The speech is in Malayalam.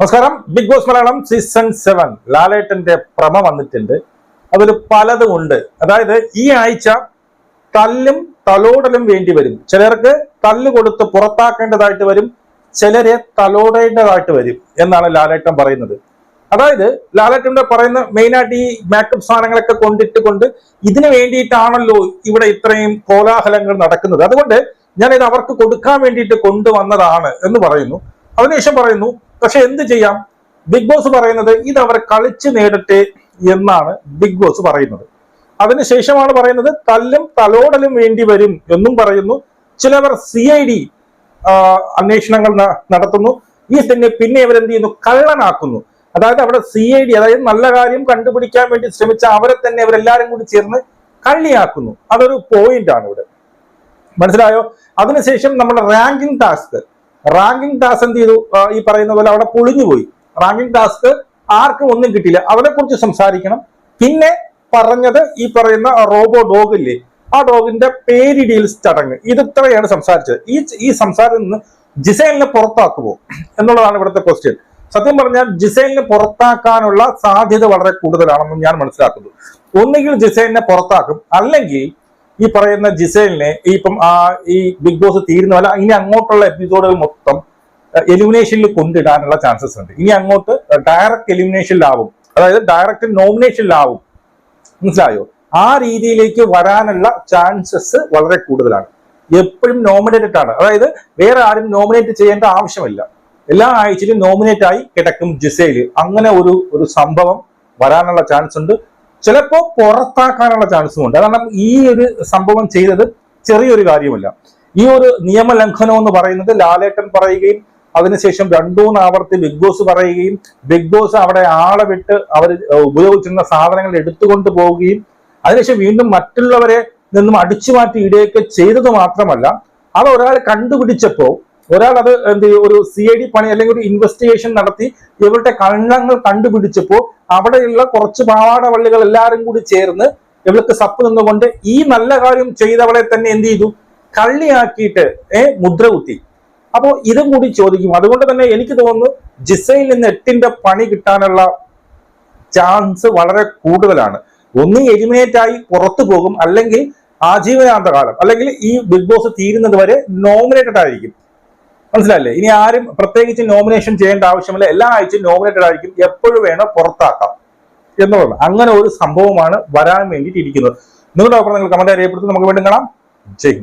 നമസ്കാരം. Big Boss Malayalam season seven. ലാലേട്ടന്റെ പ്രമ വന്നിട്ടുണ്ട്. അതിൽ പലതും ഉണ്ട്. അതായത് ഈ ആഴ്ച തല്ലും തലോടലും വേണ്ടി വരും. ചിലർക്ക് തല്ല് കൊടുത്ത് പുറത്താക്കേണ്ടതായിട്ട് വരും. ചിലരെ തലോടേണ്ടതായിട്ട് വരും എന്നാണ് ലാലേട്ടൻ പറയുന്നത്. അതായത് ലാലേട്ടന്റെ പറയുന്ന മെയിനായിട്ട് ഈ മേക്കപ്പ് സാധനങ്ങളൊക്കെ കൊണ്ടിട്ട് കൊണ്ട് ഇതിനു വേണ്ടിയിട്ടാണല്ലോ ഇവിടെ ഇത്രയും കോലാഹലങ്ങൾ നടക്കുന്നത്. അതുകൊണ്ട് ഞാനിത് അവർക്ക് കൊടുക്കാൻ വേണ്ടിയിട്ട് കൊണ്ടുവന്നതാണ് എന്ന് പറയുന്നു. അതിനുശേഷം പറയുന്നു പക്ഷെ എന്ത് ചെയ്യാം? ബിഗ് ബോസ് പറയുന്നത് ഇത് അവർ കളിച്ച് നേടട്ടെ എന്നാണ് ബിഗ് ബോസ് പറയുന്നത്. അതിനുശേഷമാണ് പറയുന്നത് തല്ലും തലോടലും വേണ്ടി വരും എന്നും പറയുന്നു. ചിലവർ സി ഐ ഡി അന്വേഷണങ്ങൾ നടത്തുന്നു. ഈ തന്നെ പിന്നെ ഇവരെന്ത് ചെയ്യുന്നു? കള്ളനാക്കുന്നു. അതായത് അവിടെ സി ഐ ഡി അതായത് നല്ല കാര്യം കണ്ടുപിടിക്കാൻ വേണ്ടി ശ്രമിച്ച അവരെ തന്നെ അവരെല്ലാരും കൂടി ചേർന്ന് കള്ളിയാക്കുന്നു. അതൊരു പോയിന്റ് ആണ് ഇവിടെ. മനസ്സിലായോ? അതിനുശേഷം നമ്മുടെ റാങ്കിങ് ടാസ്ക് റാങ്കിങ് ടാസ്ക് എന്ത് ചെയ്തു? ഈ പറയുന്ന പോലെ അവിടെ പൊളിഞ്ഞു പോയി. റാങ്കിങ് ടാസ്ക് ആർക്കും ഒന്നും കിട്ടിയില്ല. അവരെ കുറിച്ച് സംസാരിക്കണം. പിന്നെ പറഞ്ഞത് ഈ പറയുന്ന റോബോ ഡോഗ് ഇല്ലേ? ആ ഡോഗിന്റെ പേര് ഡീൽസ് ചടങ്ങ്. ഇത് ഇത്രയാണ് സംസാരിച്ചത്. ഈ ഈ സംസാരത്തിൽ നിന്ന് ജിസൈലിനെ പുറത്താക്കുമോ എന്നുള്ളതാണ് ഇവിടുത്തെ ക്വസ്റ്റ്യൻ സത്യം പറഞ്ഞാൽ ജിസൈലിനെ പുറത്താക്കാനുള്ള സാധ്യത വളരെ കൂടുതലാണെന്ന് ഞാൻ മനസ്സിലാക്കുന്നു. ഒന്നുകിൽ ജിസൈലിനെ പുറത്താക്കും. അല്ലെങ്കിൽ ഈ പറയുന്ന ജിസേലിനെ ഈ ഇപ്പം ഈ ബിഗ് ബോസ് തീരുന്ന പോലെ ഇനി അങ്ങോട്ടുള്ള എപ്പിസോഡുകൾ മൊത്തം എലിമിനേഷനിൽ കൊണ്ടിടാനുള്ള ചാൻസസ് ഉണ്ട്. ഇനി അങ്ങോട്ട് ഡയറക്റ്റ് എലിമിനേഷനിലാവും അതായത് ഡയറക്റ്റ് നോമിനേഷനിലാവും മനസ്സിലായോ? ആ രീതിയിലേക്ക് വരാനുള്ള ചാൻസസ് വളരെ കൂടുതലാണ്. എപ്പോഴും നോമിനേറ്റഡ് ആണ്. അതായത് വേറെ ആരും നോമിനേറ്റ് ചെയ്യേണ്ട ആവശ്യമില്ല. എല്ലാ ആഴ്ചയിലും നോമിനേറ്റ് ആയി കിടക്കും ജിസൈൽ. അങ്ങനെ ഒരു ഒരു സംഭവം വരാനുള്ള ചാൻസ് ഉണ്ട്. ചിലപ്പോ പുറത്താക്കാനുള്ള ചാൻസും ഉണ്ട്. കാരണം ഈ ഒരു സംഭവം ചെയ്തത് ചെറിയൊരു കാര്യമല്ല ഈ ഒരു നിയമലംഘനം എന്ന് പറയുന്നത് ലാലേട്ടൻ പറയുകയും അതിനുശേഷം രണ്ടൂന്ന് ആവർത്തി ബിഗ് ബോസ് പറയുകയും ബിഗ് ബോസ് അവിടെ ആളെ വിട്ട് അവർ ഉപയോഗിച്ചിരുന്ന സാധനങ്ങൾ എടുത്തുകൊണ്ട് പോവുകയും അതിനുശേഷം വീണ്ടും മറ്റുള്ളവരെ നിന്നും അടിച്ചു മാറ്റി ഇടുകയൊക്കെ ചെയ്തത് മാത്രമല്ല അത് ഒരാൾ കണ്ടുപിടിച്ചപ്പോ ഒരാൾ അത് എന്ത് ഒരു സി ഐ ഡി പണി അല്ലെങ്കിൽ ഒരു ഇൻവെസ്റ്റിഗേഷൻ നടത്തി ഇവരുടെ കള്ളങ്ങൾ കണ്ടുപിടിച്ചപ്പോൾ അവിടെയുള്ള കുറച്ച് പാവാട വള്ളികൾ എല്ലാവരും കൂടി ചേർന്ന് ഇവൾക്ക് സപ്പ് നിന്നുകൊണ്ട് ഈ നല്ല കാര്യം ചെയ്തവളെ തന്നെ എന്ത് ചെയ്തു? കള്ളിയാക്കിയിട്ട് ഏ മുദ്ര കുത്തി. അപ്പോൾ ഇതും കൂടി ചോദിക്കും. അതുകൊണ്ട് തന്നെ എനിക്ക് തോന്നുന്നു ജിസയിൽ നിന്ന് എട്ടിന്റെ പണി കിട്ടാനുള്ള ചാൻസ് വളരെ കൂടുതലാണ്. ഒന്ന് എലിമിനേറ്റ് ആയി പുറത്തു പോകും. അല്ലെങ്കിൽ ആജീവനാന്ത കാലം അല്ലെങ്കിൽ ഈ ബിഗ് ബോസ് തീരുന്നത് വരെ നോമിനേറ്റഡ് ആയിരിക്കും. മനസ്സിലായില്ലേ? ഇനി ആരും പ്രത്യേകിച്ച് നോമിനേഷൻ ചെയ്യേണ്ട ആവശ്യമില്ല. എല്ലാ ആഴ്ചയും നോമിനേറ്റഡ് ആയിരിക്കും. എപ്പോഴും വേണോ പുറത്താക്കാം. എന്നുള്ളത്. അങ്ങനെ ഒരു സംഭവമാണ് വരാൻ വേണ്ടിയിട്ട് ഇരിക്കുന്നത്. നിങ്ങളുടെ അഭിപ്രായം നിങ്ങൾ കമന്റ് രേഖപ്പെടുത്തി. നമുക്ക് വീണ്ടും കാണാം. ജയ്.